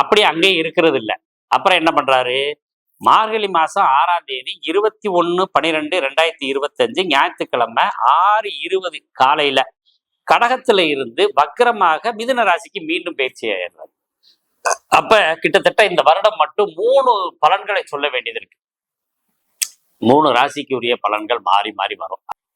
அப்படி அங்கேயே இருக்கிறது இல்லை அப்புறம் என்ன பண்றாரு? மார்கழி மாசம் ஆறாம் தேதி இருபத்தி ஒன்று பனிரெண்டு ரெண்டாயிரத்தி இருபத்தஞ்சு ஞாயிற்றுக்கிழமை ஆறு இருபது காலையில கடகத்துல இருந்து வக்கரமாக மிதுன ராசிக்கு மீண்டும் பயிற்சி ஆயிடுறாரு. அப்ப கிட்டத்தட்ட இந்த வருடம் மட்டும் மூணு பலன்களை சொல்ல வேண்டியது இருக்கு. மூணு ராசிக்குரிய பலன்கள் மாறி மாறி வரும்.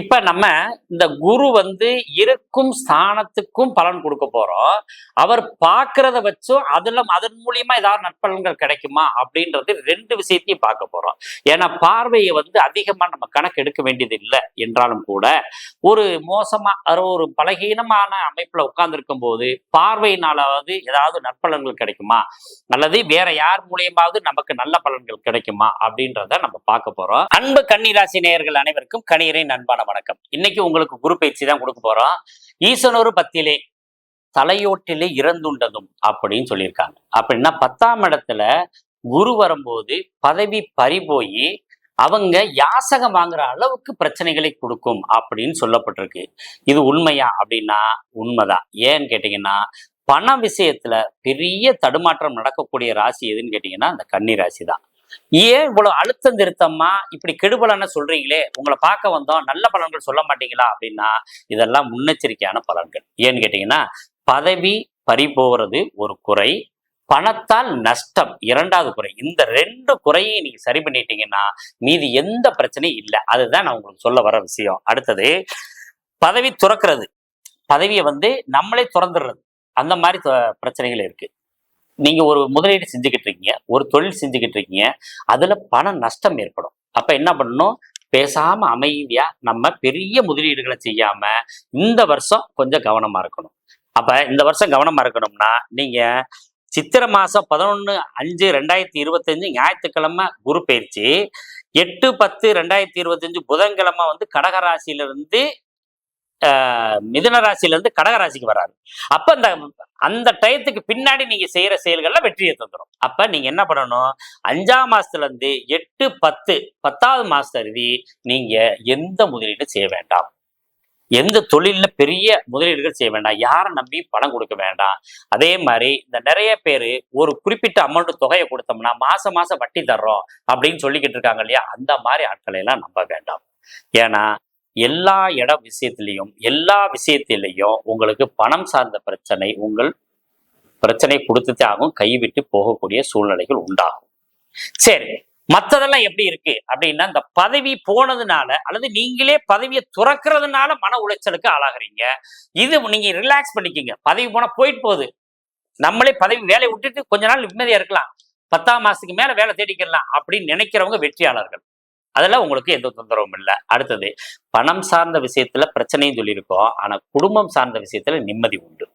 இப்ப நம்ம இந்த குரு வந்து இருக்கும் ஸ்தானத்துக்கும் பலன் கொடுக்க போறோம். அவர் பார்க்கறத வச்சும் அதுல அதன் மூலியமா ஏதாவது நற்பலன்கள் கிடைக்குமா அப்படின்றது ரெண்டு விஷயத்தையும் பார்க்க போறோம். ஏன்னா பார்வையை வந்து அதிகமா நம்ம கணக்கு எடுக்க வேண்டியது இல்லை என்றாலும் கூட ஒரு மோசமா ஒரு பலகீனமான அமைப்புல உட்கார்ந்துருக்கும் போது பார்வையினாலாவது ஏதாவது நற்பலன்கள் கிடைக்குமா? அல்லது வேற யார் மூலியமாவது நமக்கு நல்ல பலன்கள் கிடைக்குமா? அப்படின்றத நம்ம பார்க்க போறோம். அன்பு கன்னிராசி நேயர்கள் அனைவருக்கும் கணியரின் அன்பான வணக்கம். இன்னைக்கு உங்களுக்கு குரு பயிற்சி தான் கொடுக்க போறோம். ஈசனொரு பத்திலே தலையோட்டிலே இறந்துண்டதும் அப்படின்னு சொல்லியிருக்காங்க. அப்படின்னா பத்தாம் இடத்துல குரு வரும்போது பதவி பறி போய் அவங்க யாசகம் வாங்குற அளவுக்கு பிரச்சனைகளை கொடுக்கும் அப்படின்னு சொல்லப்பட்டிருக்கு. இது உண்மையா அப்படின்னா உண்மைதான். ஏன்னு கேட்டீங்கன்னா பண விஷயத்துல பெரிய தடுமாற்றம் நடக்கக்கூடிய ராசி எதுன்னு கேட்டீங்கன்னா அந்த கன்னி ராசி தான் ஏன் இவ்வளவு அழுத்தம் திருத்தமா இப்படி கெடுபலன்னு சொல்றீங்களே. உங்களை பார்க்க வந்தோம். நல்ல பலன்கள் சொல்ல மாட்டீங்களா? அப்படின்னா இதெல்லாம் முன்னெச்சரிக்கையான பலன்கள். ஏன்னு கேட்டீங்கன்னா பதவி பறி போறது ஒரு குறை. பணத்தால் நஷ்டம் இரண்டாவது குறை. இந்த ரெண்டு குறையை நீங்க சரி பண்ணிட்டீங்கன்னா மீதி எந்த பிரச்சனையும் இல்லை. அதுதான் நான் உங்களுக்கு சொல்ல வர விஷயம். அடுத்தது பதவி துறக்கிறது. பதவியை வந்து நம்மளே துறந்துடுறது. அந்த மாதிரி பிரச்சனைகள் இருக்கு. நீங்க ஒரு முதலீடு செஞ்சுக்கிட்டு இருக்கீங்க ஒரு தொழில் செஞ்சுக்கிட்டு இருக்கீங்க அதுல பண நஷ்டம் ஏற்படும். அப்ப என்ன பண்ணணும்? பேசாம அமைதியா நம்ம பெரிய முதலீடுகளை செய்யாம இந்த வருஷம் கொஞ்சம் கவனமா இருக்கணும். அப்ப இந்த வருஷம் கவனமா இருக்கணும்னா நீங்க சித்திரை மாசம் பதினொன்னு அஞ்சு ரெண்டாயிரத்தி இருபத்தஞ்சு ஞாயிற்றுக்கிழமை குரு பயிற்சி எட்டு பத்து ரெண்டாயிரத்தி இருபத்தஞ்சு புதன்கிழமை வந்து கடகராசியிலிருந்து மிதுன ராசியில இருந்து கடகராசிக்கு வராரு. அப்ப அந்த அந்த டயத்துக்கு பின்னாடி நீங்க செய்யற செயல்கள்ல வெற்றியை தந்துடும் அப்ப நீங்க என்ன பண்ணணும்? அஞ்சாம் மாசத்துல இருந்து எட்டு பத்து பத்தாவது மாசம் அருதி நீங்க எந்த முதலீடும் செய்ய வேண்டாம். எந்த தொழில்ல பெரிய முதலீடுகள் செய்ய வேண்டாம். யாரை நம்பி பணம் கொடுக்க வேண்டாம். அதே மாதிரி இந்த நிறைய பேர் ஒரு குறிப்பிட்ட அமௌண்ட் தொகையை கொடுத்தோம்னா மாசம் மாசம் வட்டி தர்றோம் அப்படின்னு சொல்லிக்கிட்டு இருக்காங்க இல்லையா? அந்த மாதிரி ஆட்களை எல்லாம் நம்ப வேண்டாம். ஏன்னா எல்லா இட விஷயத்திலையும் எல்லா விஷயத்திலையும் உங்களுக்கு பணம் சார்ந்த பிரச்சனை உங்கள் பிரச்சனை கொடுத்துட்டே ஆகும் கைவிட்டு போகக்கூடிய சூழ்நிலைகள் உண்டாகும். சரி மத்ததெல்லாம் எப்படி இருக்கு? அப்படின்னா இந்த பதவி போனதுனால அல்லது நீங்களே பதவியை துறக்கிறதுனால மன உளைச்சலுக்கு ஆளாகிறீங்க. இது நீங்க ரிலாக்ஸ் பண்ணிக்கங்க. பதவி போனா போயிட்டு போகுது. நம்மளே பதவி வேலையை விட்டுட்டு கொஞ்ச நாள் நிம்மதியா இருக்கலாம். பத்தாம் மாசத்துக்கு மேல வேலை தேடிக்கலாம் அப்படின்னு நினைக்கிறவங்க வெற்றியாளர்கள். அதெல்லாம் உங்களுக்கு எந்த தொந்தரவும் இல்லை. அடுத்தது பணம் சார்ந்த விஷயத்துல பிரச்சனையும் சொல்லியிருக்கோம். ஆனா குடும்பம் சார்ந்த விஷயத்துல நிம்மதி உண்டு.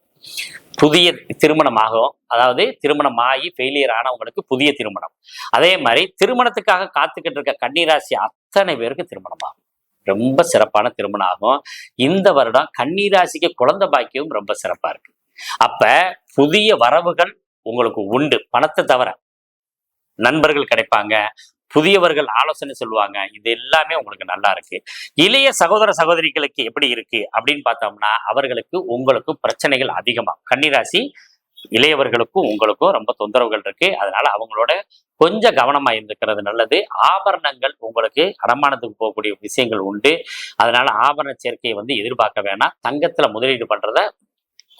புதிய திருமணம் ஆகும் அதாவது திருமணம் ஆகி ஃபெயிலியர் ஆனவங்களுக்கு புதிய திருமணம். அதே மாதிரி திருமணத்துக்காக காத்துக்கிட்டு இருக்க கன்னிராசி அத்தனை பேருக்கு திருமணம் ஆகும் ரொம்ப சிறப்பான திருமணம் ஆகும். இந்த வருடம் கன்னிராசிக்கு குழந்தை பாக்கியம் ரொம்ப சிறப்பா இருக்கு. அப்ப புதிய வரவுகள் உங்களுக்கு உண்டு. பணத்தை தவிர நண்பர்கள் கிடைப்பாங்க. புதியவர்கள் ஆலோசனை சொல்லுவாங்க. இது எல்லாமே உங்களுக்கு நல்லா இருக்கு. இளைய சகோதர சகோதரிகளுக்கு எப்படி இருக்கு அப்படின்னு பார்த்தோம்னா அவர்களுக்கு உங்களுக்கு பிரச்சனைகள் அதிகமாக கன்னிராசி இளையவர்களுக்கும் உங்களுக்கும் ரொம்ப தொந்தரவுகள் இருக்கு. அதனால அவங்களோட கொஞ்சம் கவனமா இருந்துக்கிறது நல்லது. ஆபரணங்கள் உங்களுக்கு அடமானத்துக்கு போகக்கூடிய விஷயங்கள் உண்டு. அதனால ஆபரண சேர்க்கையை வந்து எதிர்பார்க்க வேணாம். தங்கத்துல முதலீடு பண்றத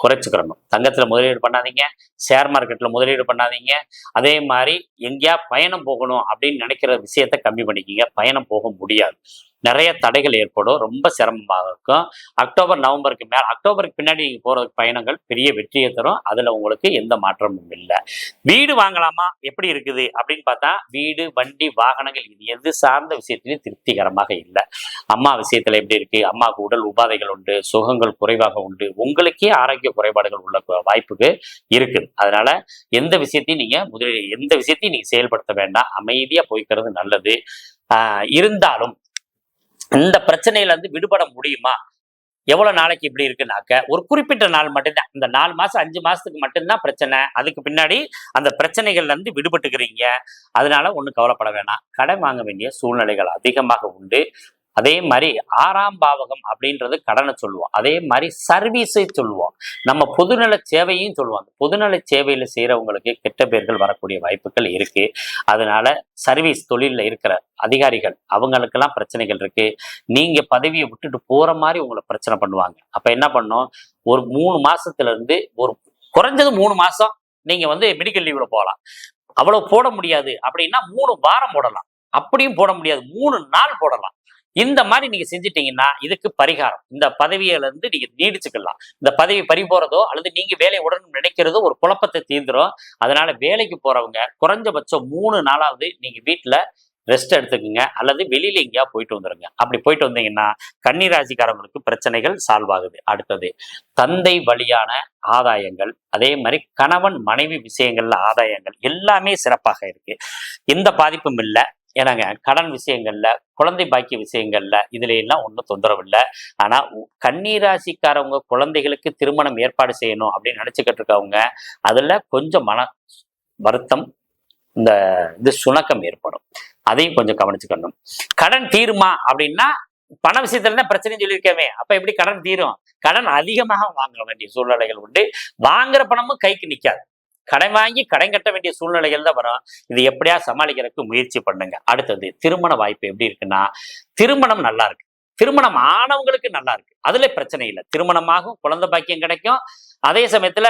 குறைச்சிக்கிறணும். தங்கத்துல முதலீடு பண்ணாதீங்க ஷேர் மார்க்கெட்ல முதலீடு பண்ணாதீங்க. அதே மாதிரி எங்கேயா பயணம் போகணும் அப்படின்னு நினைக்கிற விஷயத்த கம்மி பண்ணிக்கிங்க. பயணம் போக முடியாது. நிறைய தடைகள் ஏற்படும். ரொம்ப சிரமமாக இருக்கும். அக்டோபர் நவம்பருக்கு மேல் அக்டோபருக்கு பின்னாடி நீங்கள் போகிற பயணங்கள் பெரிய வெற்றியை தரும். அதில் உங்களுக்கு எந்த மாற்றமும் இல்லை. வீடு வாங்கலாமா? எப்படி இருக்குது? அப்படின்னு பார்த்தா வீடு வண்டி வாகனங்கள் இது எது சார்ந்த விஷயத்திலையும் திருப்திகரமாக இல்லை. அம்மா விஷயத்தில் எப்படி இருக்கு? அம்மாவுக்கு உடல் உபாதைகள் உண்டு சுகங்கள் குறைவாக உண்டு. உங்களுக்கே ஆரோக்கிய குறைபாடுகள் உள்ள வாய்ப்புக்கு இருக்குது. அதனால எந்த விஷயத்தையும் நீங்க முதலில் எந்த விஷயத்தையும் நீங்க செயல்படுத்த வேண்டாம். அமைதியா போய்க்கிறது நல்லது. இருந்தாலும் இந்த பிரச்சனையில இருந்து விடுபட முடியுமா? எவ்வளவு நாளைக்கு இப்படி இருக்குனாக்க ஒரு குறிப்பிட்ட நாள் மட்டும்தான் இந்த நாலு மாசம் அஞ்சு மாசத்துக்கு மட்டும்தான் பிரச்சனை. அதுக்கு பின்னாடி அந்த பிரச்சனைகள்ல இருந்து விடுபட்டுக்கிறீங்க. அதனால ஒன்றும் கவலைப்பட வேணாம். கடன் வாங்க வேண்டிய சூழ்நிலைகள் அதிகமாக உண்டு. அதே மாதிரி ஆறாம் பாவகம் அப்படின்றது கடனை சொல்லுவோம். அதே மாதிரி சர்வீஸை சொல்லுவோம். நம்ம பொதுநல சேவையும் சொல்லுவோம். அந்த பொதுநல சேவையில் செய்யறவங்களுக்கு கெட்ட பேர்கள் வரக்கூடிய வாய்ப்புகள் இருக்கு. அதனால சர்வீஸ் தொழிலில் இருக்கிற அதிகாரிகள் அவங்களுக்கெல்லாம் பிரச்சனைகள் இருக்கு. நீங்க பதவியை விட்டுட்டு போற மாதிரி உங்களை பிரச்சனை பண்ணுவாங்க. அப்ப என்ன பண்ணும்? ஒரு மூணு மாசத்துல இருந்து ஒரு குறைஞ்சது மூணு மாசம் நீங்க வந்து மெடிக்கல் லீவ்ல போகலாம். அவ்வளவு போட முடியாது அப்படின்னா மூணு வாரம் போடலாம். அப்படியும் போட முடியாது. மூணு நாள் போடலாம். இந்த மாதிரி நீங்க செஞ்சிட்டீங்கன்னா இதுக்கு பரிகாரம். இந்த பதவியில இருந்து நீங்க நீடிச்சுக்கலாம். இந்த பதவி பறி போறதோ அல்லது நீங்க வேலை உடனும் நினைக்கிறதோ ஒரு குழப்பத்தை தீர்ந்துடும் அதனால வேலைக்கு போறவங்க குறைஞ்சபட்சம் மூணு நாளாவது நீங்க வீட்டுல ரெஸ்ட் எடுத்துக்கோங்க. அல்லது வெளியில எங்கேயா போயிட்டு வந்துருங்க. அப்படி போயிட்டு வந்தீங்கன்னா கன்னிராசிக்காரங்களுக்கு பிரச்சனைகள் சால்வ் ஆகுது. அடுத்தது தந்தை வழியான ஆதாயங்கள். அதே மாதிரி கணவன் மனைவி விஷயங்கள்ல ஆதாயங்கள் எல்லாமே சிறப்பாக இருக்கு. எந்த பாதிப்பும் இல்லை. ஏன்னாங்க கடன் விஷயங்கள்ல குழந்தை பாக்கிய விஷயங்கள்ல இதுல எல்லாம் ஒன்றும் தொந்தரவு இல்லை ஆனா கண்ணீர் கன்னிராசிக்காரவங்க குழந்தைகளுக்கு திருமணம் ஏற்பாடு செய்யணும் அப்படின்னு நினைச்சுக்கிட்டு இருக்கவங்க அதுல கொஞ்சம் மன வருத்தம் இந்த இது சுணக்கம் ஏற்படும். அதையும் கொஞ்சம் கவனிச்சுக்கணும். கடன் தீருமா அப்படின்னா பண விஷயத்துல தான் பிரச்சனைன்னு சொல்லியிருக்கவே அப்ப எப்படி கடன் தீரும்? கடன் அதிகமாக வாங்க வேண்டிய சூழ்நிலைகள் உண்டு. வாங்குற பணமும் கைக்கு நிக்காது. கடன் வாங்கி கடன் கட்ட வேண்டிய சூழ்நிலைகள் தான் வரும். இது எப்படியா சமாளிக்கிறதுக்கு முயற்சி பண்ணுங்க. அடுத்தது திருமண வாய்ப்பு எப்படி இருக்குன்னா திருமணம் நல்லா இருக்கு. திருமணம் ஆனவங்களுக்கு நல்லா இருக்கு. அதுல பிரச்சனை இல்லை. திருமணமாகும் குழந்தை பாக்கியம் கிடைக்கும். அதே சமயத்துல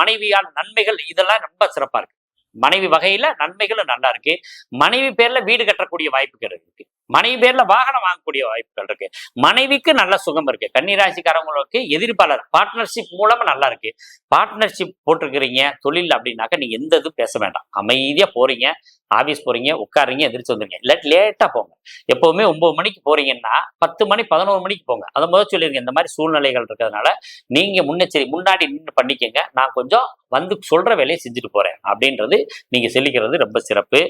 மனைவியால் நன்மைகள் இதெல்லாம் ரொம்ப சிறப்பா இருக்கு. மனைவி வகையில நன்மைகளும் நல்லா இருக்கு. மனைவி பேர்ல வீடு கட்டக்கூடிய வாய்ப்புகள் இருக்கு. மனைவி பேர்ல வாகனம் வாங்கக்கூடிய வாய்ப்புகள் இருக்கு. மனைவிக்கு நல்ல சுகம் இருக்கு. கன்னிராசிக்காரங்களுக்கு எதிர்ப்பாளர் பார்ட்னர்ஷிப் மூலமா நல்லா இருக்கு. பார்ட்னர்ஷிப் போட்டிருக்கிறீங்க தொழில் அப்படின்னாக்க நீங்க எந்த இதுவும் பேச வேண்டாம். அமைதியா போறீங்க ஆபீஸ் போறீங்க உட்காருங்க எதிர்த்து வந்துருங்க. இல்லாட்டி லேட்டா போங்க. எப்பவுமே ஒன்பது மணிக்கு போறீங்கன்னா பத்து மணி பதினோரு மணிக்கு போங்க. அதை முதல் சொல்லிருங்க. இந்த மாதிரி சூழ்நிலைகள் இருக்கிறதுனால நீங்க முன்னெச்சரி முன்னாடி நின்று பண்ணிக்கங்க. நான் கொஞ்சம் வந்து சொல்ற வேலையை செஞ்சுட்டு போறேன். அப்படின்றது நீங்க சொல்லிக்கிறது ரொம்ப சிறப்பு.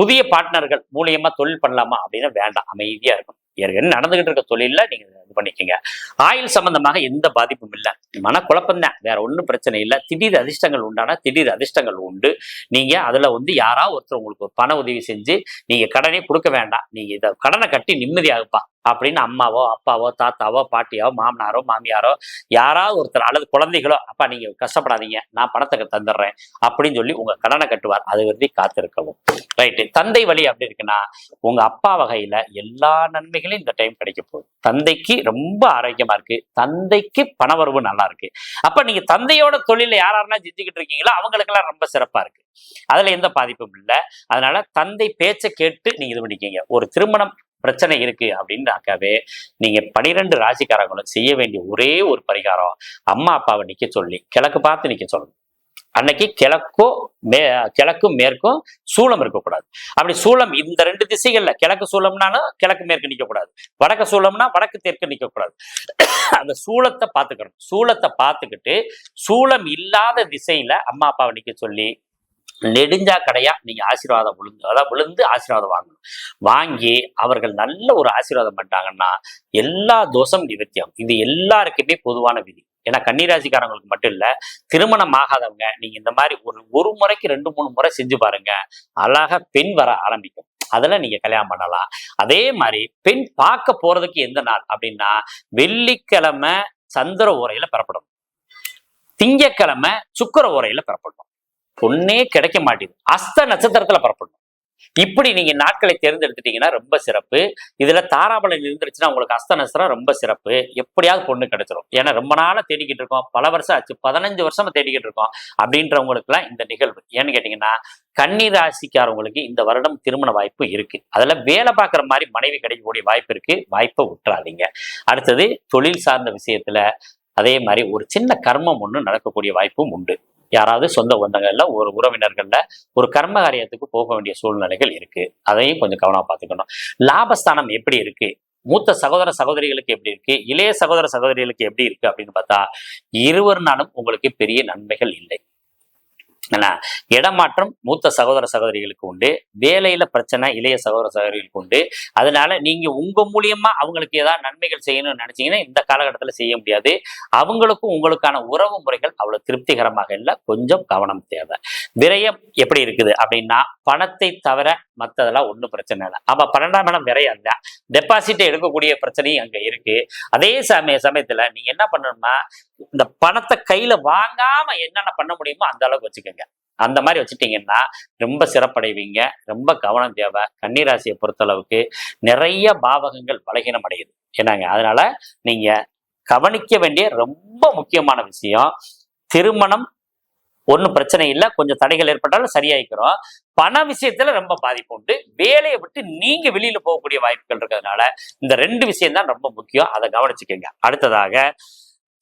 புதிய பார்ட்னர்கள் மூலியமா தொழில் பண்ணலாமா அப்படின்னா வேண்டாம். அமைதியா இருக்கும் ஏற்கனவே நடந்துகிட்டு இருக்க தொழில நீங்க இது பண்ணிக்கோங்க. ஆயுள் சம்பந்தமாக எந்த பாதிப்பும் இல்லை. மனக்குழப்பம் தான். வேற ஒன்றும் பிரச்சனை இல்லை. திடீர் அதிர்ஷ்டங்கள் உண்டானா திடீர் அதிர்ஷ்டங்கள் உண்டு. நீங்க அதுல வந்து யாராவது ஒருத்தர் உங்களுக்கு ஒரு பண உதவி செஞ்சு நீங்க கடனே கொடுக்க வேண்டாம். நீங்க இதை கடனை கட்டி நிம்மதியாகப்பா. அப்படின்னு அம்மாவோ அப்பாவோ தாத்தாவோ பாட்டியாவோ மாமனாரோ மாமியாரோ யாராவது ஒருத்தர் அல்லது குழந்தைகளோ அப்பா நீங்க கஷ்டப்படாதீங்க. நான் பணத்தை தந்துடுறேன். அப்படின்னு சொல்லி உங்க கடனை கட்டுவார். அது வரைக்கும் காத்திருக்கவும். ரைட்டு தந்தை வழி அப்படி இருக்குன்னா உங்க அப்பா வகையில எல்லா நன்மைகளையும் இந்த டைம் கிடைக்க போகுது. தந்தைக்கு ரொம்ப ஆரோக்கியமா இருக்கு. தந்தைக்கு பணவரவு நல்லா இருக்கு. அப்ப நீங்க தந்தையோட தொழில யாரெல்லாம் செஞ்சுக்கிட்டு இருக்கீங்களோ அவங்களுக்கெல்லாம் ரொம்ப சிறப்பா இருக்கு. அதுல எந்த பாதிப்பும் இல்லை. அதனால தந்தை பேச்சை கேட்டு நீங்க இது பண்ணிக்கீங்க. ஒரு திருமணம் பிரச்சனை இருக்கு அப்படின்னாக்காவே நீங்க பனிரெண்டு ராசிக்காரங்களும் செய்ய வேண்டிய ஒரே ஒரு பரிகாரம் அம்மா அப்பாவை நிக்க சொல்லி கிழக்கு பார்த்து நிக்க சொல்லணும். அன்னைக்கு கிழக்கோ மே கிழக்கும் மேற்கும் சூளம் இருக்கக்கூடாது. அப்படி சூளம் இந்த ரெண்டு திசைகள்ல கிழக்கு சூளம்னாலும் கிழக்கு மேற்கு நிற்கக்கூடாது வடக்கு சூளம்னா வடக்கு தெற்கு நிற்கக்கூடாது அந்த சூளத்தை பார்த்துக்கணும். சூளத்தை பார்த்துக்கிட்டு சூளம் இல்லாத திசையில அம்மா அப்பாவை நிற்க சொல்லி நெடுஞ்சா கடையா நீங்க ஆசீர்வாதம் விழுந்து அதாவது விழுந்து ஆசீர்வாதம் வாங்கணும். வாங்கி அவர்கள் நல்ல ஒரு ஆசீர்வாதம் பண்ணிட்டாங்கன்னா எல்லா தோஷம் நிவர்த்தியாகும். இது எல்லாருக்குமே பொதுவான விதி. ஏன்னா கன்னிராசிக்காரங்களுக்கு மட்டும் இல்ல திருமணம் ஆகாதவங்க நீங்க இந்த மாதிரி ஒரு ஒரு முறைக்கு ரெண்டு மூணு முறை செஞ்சு பாருங்க அழகா பெண் வர ஆரம்பிக்கும். அதெல்லாம் நீங்க கல்யாணம் பண்ணலாம். அதே மாதிரி பெண் பார்க்க போறதுக்கு எந்த நாள் அப்படின்னா வெள்ளிக்கிழமை சந்திர உரையில பெறப்படும். திங்கக்கிழமை சுக்கர உரையில பெறப்படும். பொண்ணே கிடைக்க மாட்டேது அஸ்த நட்சத்திரத்துல பெறப்படும். இப்படி நீங்க நாட்களை தேர்ந்தெடுத்துட்டீங்கன்னா ரொம்ப சிறப்பு. இதுல தாராபலன் இருந்துருச்சுன்னா உங்களுக்கு அஸ்த நட்சத்திரம் ரொம்ப சிறப்பு. எப்படியாவது பொண்ணு கிடைச்சிரும். ஏன்னா ரொம்ப நாளா தேடிக்கிட்டு இருக்கோம். பல வருஷம் ஆச்சு. பதினஞ்சு வருஷமா தேடிக்கிட்டு இருக்கோம். அப்படின்றவங்களுக்கு எல்லாம் இந்த நிகழ்வு. ஏன்னு கேட்டீங்கன்னா கன்னி ராசிக்காரவங்களுக்கு இந்த வருடம் திருமண வாய்ப்பு இருக்கு. அதுல வேலை பார்க்குற மாதிரி மனைவி கிடைக்கக்கூடிய வாய்ப்பு இருக்கு. வாய்ப்பை விட்டுறாதீங்க. அடுத்தது தொழில் சார்ந்த விஷயத்துல அதே மாதிரி ஒரு சின்ன கர்மம் ஒன்று நடக்கக்கூடிய வாய்ப்பும் உண்டு. யாராவது சொந்த பந்தங்கள்ல ஒரு உறவினர்கள்ல ஒரு கர்ம காரியத்துக்கு போக வேண்டிய சூழ்நிலைகள் இருக்கு. அதையும் கொஞ்சம் கவனமா பார்த்துக்கணும். லாபஸ்தானம் எப்படி இருக்கு? மூத்த சகோதர சகோதரிகளுக்கு எப்படி இருக்கு? இளைய சகோதர சகோதரிகளுக்கு எப்படி இருக்கு அப்படின்னு பார்த்தா இருவர் நாளும் உங்களுக்கு பெரிய நன்மைகள் இல்லை. இடமாற்றம் மூத்த சகோதர சகோதரிகளுக்கு உண்டு வேலையில பிரச்சனை இளைய சகோதர சகோதரிகளுக்கு உண்டு. அதனால நீங்க உங்க மூலியமா அவங்களுக்கு ஏதாவது நன்மைகள் செய்யணும்னு நினைச்சீங்கன்னா இந்த காலகட்டத்தில் செய்ய முடியாது. அவங்களுக்கும் உங்களுக்கான உறவு முறைகள் அவ்வளவு திருப்திகரமாக இல்லை. கொஞ்சம் கவனம் தேவை. விரயம் எப்படி இருக்குது அப்படின்னா பணத்தை தவிர மற்றதெல்லாம் ஒன்றும் பிரச்சனை இல்லை. அப்ப பன்னெண்டாம் இடம் விரயம் தான் டெபாசிட்டை எடுக்கக்கூடிய பிரச்சனையும் அங்க இருக்கு. அதே சமய சமயத்துல நீங்க என்ன பண்ணணும்னா இந்த பணத்தை கையில வாங்காம என்னென்ன பண்ண முடியுமோ அந்த அளவுக்கு வச்சுக்கோங்க. அந்த மாதிரி வச்சுட்டீங்கன்னா ரொம்ப சிறப்படைவீங்க. ரொம்ப கவனம் தேவை. கன்னிராசியை பொறுத்தளவுக்கு நிறைய பாவகங்கள் பலகீனம் அடையுது என்னங்க அதனால நீங்க கவனிக்க வேண்டிய ரொம்ப முக்கியமான விஷயம் திருமணம் ஒன்றும் பிரச்சனை இல்லை. கொஞ்சம் தடைகள் ஏற்பட்டாலும் சரியாயிக்கிறோம். பண விஷயத்துல ரொம்ப பாதிப்பு உண்டு. வேலையை விட்டு நீங்க வெளியில போகக்கூடிய வாய்ப்புகள் இருக்கிறதுனால இந்த ரெண்டு விஷயம் தான் ரொம்ப முக்கியம். அதை கவனிச்சுக்கோங்க. அடுத்ததாக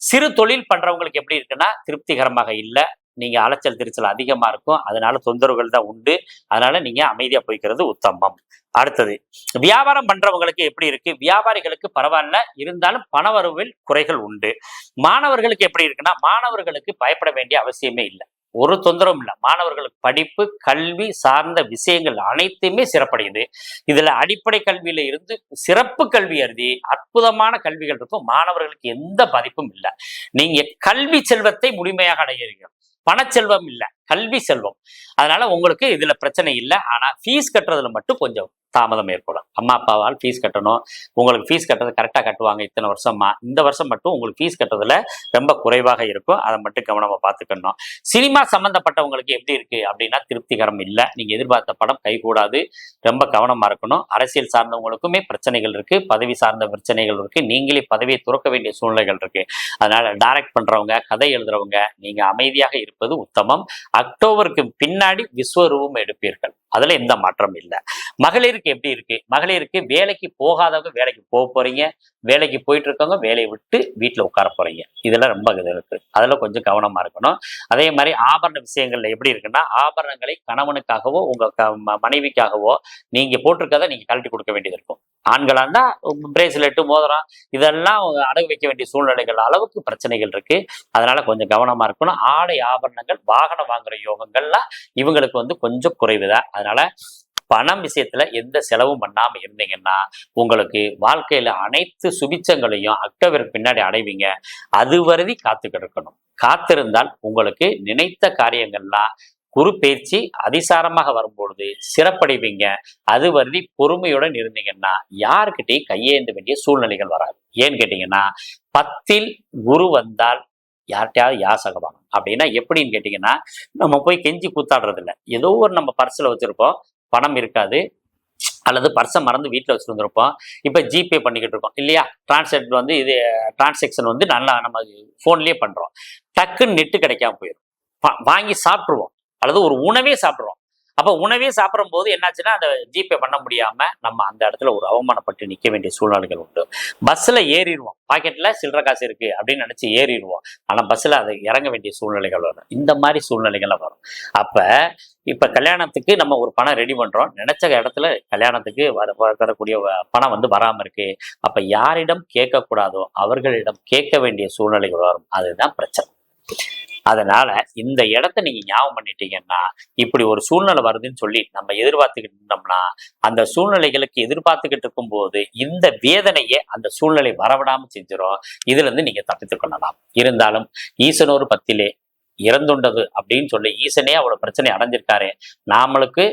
சிறு தொழில் பண்றவங்களுக்கு எப்படி இருக்குன்னா திருப்திகரமாக இல்லை. நீங்க அலைச்சல் திருச்சல் அதிகமா இருக்கும். அதனால தொந்தரவுகள் தான் உண்டு. அதனால நீங்க அமைதியா போய்க்கிறது உத்தமம். அடுத்தது வியாபாரம் பண்றவங்களுக்கு எப்படி இருக்கு? வியாபாரிகளுக்கு பரவாயில்ல. இருந்தாலும் பணவரவில் குறைகள் உண்டு. மாணவர்களுக்கு எப்படி இருக்குன்னா மாணவர்களுக்கு பயப்பட வேண்டிய அவசியமே இல்லை. ஒரு தொந்தரவும் இல்லை. மாணவர்களுக்கு படிப்பு கல்வி சார்ந்த விஷயங்கள் அனைத்துமே சிறப்படையுது. இதுல அடிப்படை கல்வியில இருந்து சிறப்பு கல்வி அருதி அற்புதமான கல்விகள் இருக்கும். மாணவர்களுக்கு எந்த பாதிப்பும் இல்லை. நீங்க கல்வி செல்வத்தை முழுமையாக அடைகிறீர்கள் பணச்செல்வம் இல்லை கல்வி செல்வம். அதனால உங்களுக்கு இதுல பிரச்சனை இல்லை. ஆனா ஃபீஸ் கட்டுறதுல மட்டும் கொஞ்சம் தாமதம் ஏற்படும். அம்மா அப்பாவால் ஃபீஸ் கட்டணும். உங்களுக்கு ஃபீஸ் கட்டுறது கரெக்டாக கட்டுவாங்க இத்தனை வருஷமா. இந்த வருஷம் மட்டும் உங்களுக்கு ஃபீஸ் கட்டுறதுல ரொம்ப குறைவாக இருக்கும். அதை மட்டும் கவனமாக பார்த்துக்கணும். சினிமா சம்மந்தப்பட்டவங்களுக்கு எப்படி இருக்கு அப்படின்னா திருப்திகரம் இல்லை. நீங்கள் எதிர்பார்த்த படம் கைகூடாது. ரொம்ப கவனமாக இருக்கணும். அரசியல் சார்ந்தவங்களுக்குமே பிரச்சனைகள் இருக்கு. பதவி சார்ந்த பிரச்சனைகள் இருக்கு. நீங்களே பதவியை துறக்க வேண்டிய சூழ்நிலைகள் இருக்கு. அதனால டைரக்ட் பண்றவங்க கதை எழுதுறவங்க நீங்க அமைதியாக எடுப்பது உத்தமம். அக்டோபருக்கு பின்னாடி விஸ்வரூபம் எடுப்பீர்கள். அதுல எந்த மாற்றம் இல்லை. மகளிருக்கு எப்படி இருக்கு? மகளிருக்கு வேலைக்கு போகாதவங்க வேலைக்கு போக போறீங்க. வேலைக்கு போயிட்டு இருக்கவங்க வேலையை விட்டு வீட்டுல உட்கார போறீங்க. இதெல்லாம் ரொம்ப இது இருக்கு. அதுல கொஞ்சம் கவனமா இருக்கணும். அதே மாதிரி ஆபரண விஷயங்கள்ல எப்படி இருக்குன்னா ஆபரணங்களை கணவனுக்காகவோ உங்க க- ம- மனைவிக்காகவோ நீங்க போட்டிருக்கதை நீங்க கழட்டி கொடுக்க வேண்டியது இருக்கும். ஆண்களாக இருந்தால் பிரேஸ்லெட்டு மோதிரம் இதெல்லாம் அடகு வைக்க வேண்டிய சூழ்நிலைகள் அளவுக்கு பிரச்சனைகள் இருக்குது அதனால் கொஞ்சம் கவனமாக இருக்கணும். ஆடை ஆபரணங்கள் வாகனம் வாங்குகிற யோகங்கள்லாம் இவங்களுக்கு வந்து கொஞ்சம் குறைவு தான். அதனால் பணம் விஷயத்துல எந்த செலவும் பண்ணாம இருந்தீங்கன்னா உங்களுக்கு வாழ்க்கையில அனைத்து சுபிச்சங்களையும் அக்டோபருக்கு பின்னாடி அடைவீங்க. அது வருதி காத்துக்கிட்டு இருக்கணும். காத்திருந்தால் உங்களுக்கு நினைத்த காரியங்கள்லாம் குரு பயிற்சி அதிசாரமாக வரும்பொழுது சிறப்படைவீங்க. அது வருதி பொறுமையுடன் இருந்தீங்கன்னா யாருக்கிட்டையும் கையேந்த வேண்டிய சூழ்நிலைகள் வராது. ஏன்னு கேட்டீங்கன்னா பத்தில் குரு வந்தால் யார்கிட்டயாவது யாசகவானம் அப்படின்னா எப்படின்னு கேட்டீங்கன்னா நம்ம போய் கெஞ்சி கூத்தாடுறது இல்லை ஏதோ ஒரு நம்ம பர்ஸில் வச்சிருப்போம் பணம் இருக்காது அல்லது பர்ஸை மறந்து வீட்டில் வச்சுருந்துருப்போம். இப்போ ஜிபே பண்ணிக்கிட்டு இருக்கோம். இல்லையா? டிரான்ஸ்லேட் வந்து இது டிரான்சாக்ஷன் வந்து நல்லா நம்ம ஃபோன்லேயே பண்ணுறோம் டக்குன்னு நெட்டு கிடைக்காம போயிடும் பா- வாங்கி சாப்பிட்ருவோம் அல்லது ஒரு உணவே சாப்பிட்ருவோம் அப்ப உணவே சாப்பிடும் போது என்னாச்சுன்னா அந்த ஜிபே பண்ண முடியாம நம்ம அந்த இடத்துல ஒரு அவமானப்பட்டு நிக்க வேண்டிய சூழ்நிலைகள் உண்டு. பஸ்ல ஏறிடுவோம். பாக்கெட்ல சில்லற காசு இருக்கு அப்படின்னு நினைச்சு ஏறிடுவோம். ஆனா பஸ்ல அதை இறங்க வேண்டிய சூழ்நிலைகள் வரும். இந்த மாதிரி சூழ்நிலைகள்லாம் வரும். அப்ப இப்ப கல்யாணத்துக்கு நம்ம ஒரு பணம் ரெடி பண்றோம். நினைச்ச இடத்துல கல்யாணத்துக்கு வர வரக்கூடிய பணம் வந்து வராம இருக்கு. அப்ப யாரிடம் கேட்கக்கூடாதோ அவர்களிடம் கேட்க வேண்டிய சூழ்நிலைகள் வரும். அதுதான் பிரச்சனை. அதனால இந்த இடத்த நீங்க ஞாபகம் பண்ணிட்டீங்கன்னா இப்படி ஒரு சூழ்நிலை வருதுன்னு சொல்லி நம்ம எதிர்பார்த்துக்கிட்டு இருந்தோம்னா அந்த சூழ்நிலைகளுக்கு எதிர்பார்த்துக்கிட்டு இருக்கும்போது இந்த வேதனையே அந்த சூழ்நிலை வரவிடாம செஞ்சிடும் இதுல இருந்து நீங்க தப்பித்துக் கொள்ளலாம். இருந்தாலும் ஈசனோர் பத்திலே இறந்துண்டது அப்படின்னு சொல்லி ஈசனே அவ்வளவு பிரச்சனை அடைஞ்சிருக்காரு. நாமளுக்கு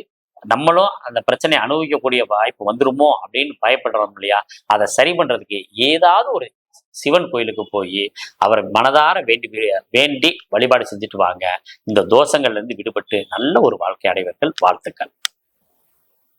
நம்மளும் அந்த பிரச்சனையை அனுபவிக்கக்கூடிய வாய்ப்பு வந்துருமோ அப்படின்னு பயப்படுறோம் இல்லையா? அதை சரி பண்றதுக்கு ஏதாவது ஒரு சிவன் கோயிலுக்கு போய் அவர் மனதார வேண்டி வேண்டி வழிபாடு செஞ்சுட்டு வாங்க. இந்த தோஷங்கள்ல இருந்து விடுபட்டு நல்ல ஒரு வாழ்க்கை அடைவர்கள் வாழ்த்துக்கள்.